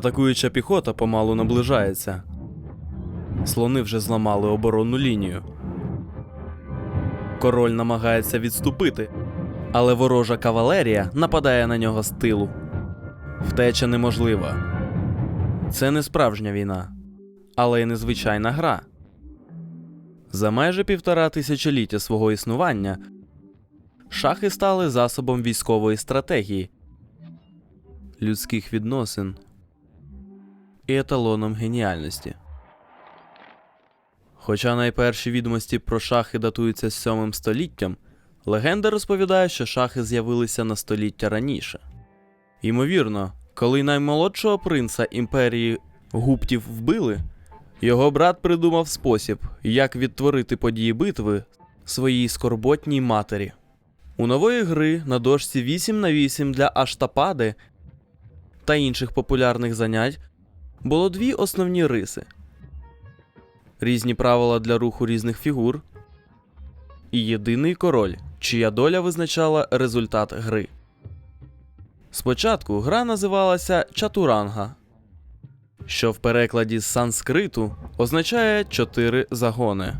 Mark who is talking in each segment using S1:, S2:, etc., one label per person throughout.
S1: Атакуюча піхота помалу наближається. Слони вже зламали оборонну лінію. Король намагається відступити, але ворожа кавалерія нападає на нього з тилу. Втеча неможлива. Це не справжня війна, але й незвичайна гра. За майже півтора тисячоліття свого існування шахи стали засобом військової стратегії, людських відносин і еталоном геніальності. Хоча найперші відомості про шахи датуються 7 століттям, легенда розповідає, що шахи з'явилися на століття раніше. Ймовірно, коли наймолодшого принца імперії гуптів вбили, його брат придумав спосіб, як відтворити події битви своїй скорботній матері. У нової гри на дошці 8 на 8 для аштапади та інших популярних занять було дві основні риси: різні правила для руху різних фігур і єдиний король, чия доля визначала результат гри. Спочатку гра називалася Чатуранга, що в перекладі з санскриту означає чотири загони.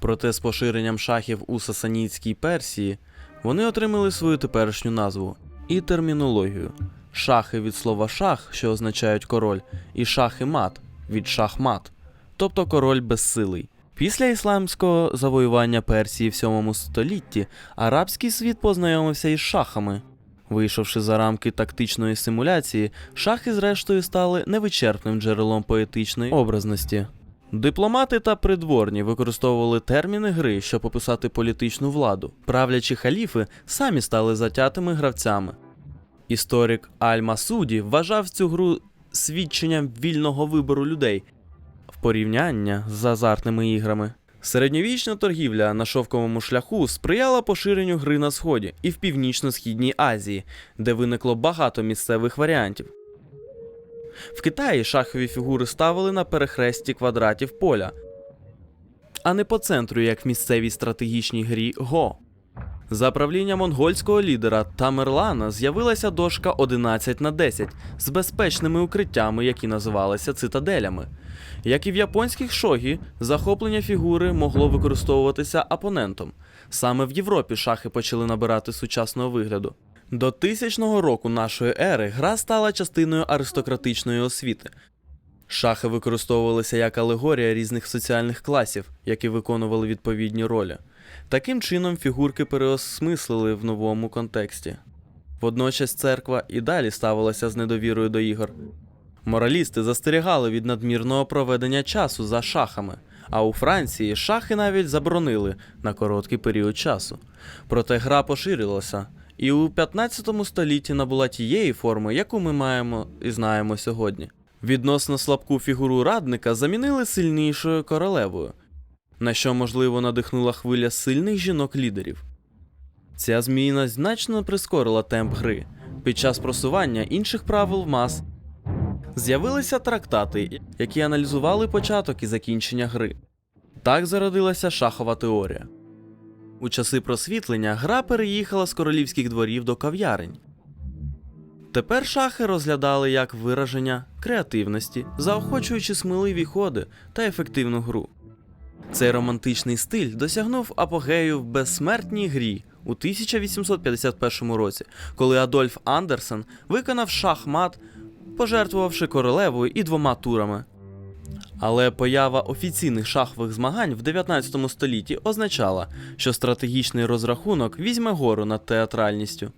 S1: Проте з поширенням шахів у Сасанідській Персії вони отримали свою теперішню назву і термінологію. Шахи від слова шах, що означають король, і шахи мат від шахмат, тобто король безсилий. Після ісламського завоювання Персії в 7 столітті арабський світ познайомився із шахами. Вийшовши за рамки тактичної симуляції, шахи зрештою стали невичерпним джерелом поетичної образності. Дипломати та придворні використовували терміни гри, щоб описати політичну владу. Правлячі халіфи самі стали затятими гравцями. Історик Аль-Масуді вважав цю гру свідченням вільного вибору людей в порівняння з азартними іграми. Середньовічна торгівля на шовковому шляху сприяла поширенню гри на сході і в північно-східній Азії, де виникло багато місцевих варіантів. В Китаї шахові фігури ставили на перехресті квадратів поля, а не по центру, як в місцевій стратегічній грі Го. За правління монгольського лідера Тамерлана з'явилася дошка 11 на 10 з безпечними укриттями, які називалися цитаделями. Як і в японських шогі, захоплення фігури могло використовуватися опонентом. Саме в Європі шахи почали набирати сучасного вигляду. До тисячного року нашої ери гра стала частиною аристократичної освіти. Шахи використовувалися як алегорія різних соціальних класів, які виконували відповідні ролі. Таким чином фігурки переосмислили в новому контексті. Водночас церква і далі ставилася з недовірою до ігор. Моралісти застерігали від надмірного проведення часу за шахами, а у Франції шахи навіть заборонили на короткий період часу. Проте гра поширилася, і у 15 столітті набула тієї форми, яку ми маємо і знаємо сьогодні. Відносно слабку фігуру радника замінили сильнішою королевою, на що можливо надихнула хвиля сильних жінок-лідерів. Ця зміна значно прискорила темп гри. Під час просування інших правил мас з'явилися трактати, які аналізували початок і закінчення гри. Так зародилася шахова теорія. У часи просвітлення гра переїхала з королівських дворів до кав'ярень. Тепер шахи розглядали як вираження креативності, заохочуючи сміливі ходи та ефективну гру. Цей романтичний стиль досягнув апогею в безсмертній грі у 1851 році, коли Адольф Андерсен виконав шахмат, пожертвувавши королевою і двома турами. Але поява офіційних шахових змагань в 19 столітті означала, що стратегічний розрахунок візьме гору над театральністю.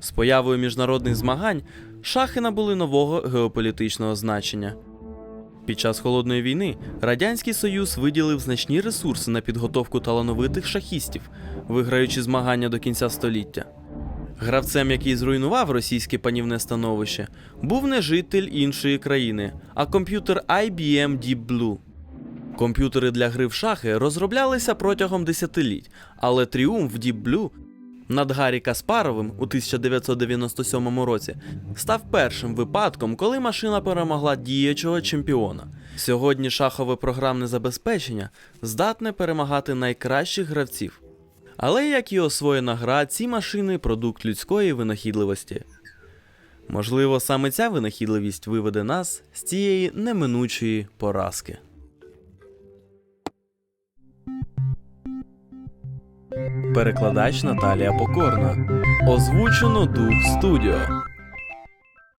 S1: З появою міжнародних змагань шахи набули нового геополітичного значення. Під час холодної війни Радянський Союз виділив значні ресурси на підготовку талановитих шахістів, виграючи змагання до кінця століття. Гравцем, який зруйнував російське панівне становище, був не житель іншої країни, а комп'ютер IBM Deep Blue. Комп'ютери для гри в шахи розроблялися протягом десятиліть, але тріумф Deep Blue над Гаррі Каспаровим у 1997 році став першим випадком, коли машина перемогла діючого чемпіона. Сьогодні шахове програмне забезпечення здатне перемагати найкращих гравців. Але як і освоєна гра, ці машини продукт людської винахідливості. Можливо, саме ця винахідливість виведе нас з цієї неминучої поразки. Перекладач Наталія Покорна. Озвучено Дух Студіо.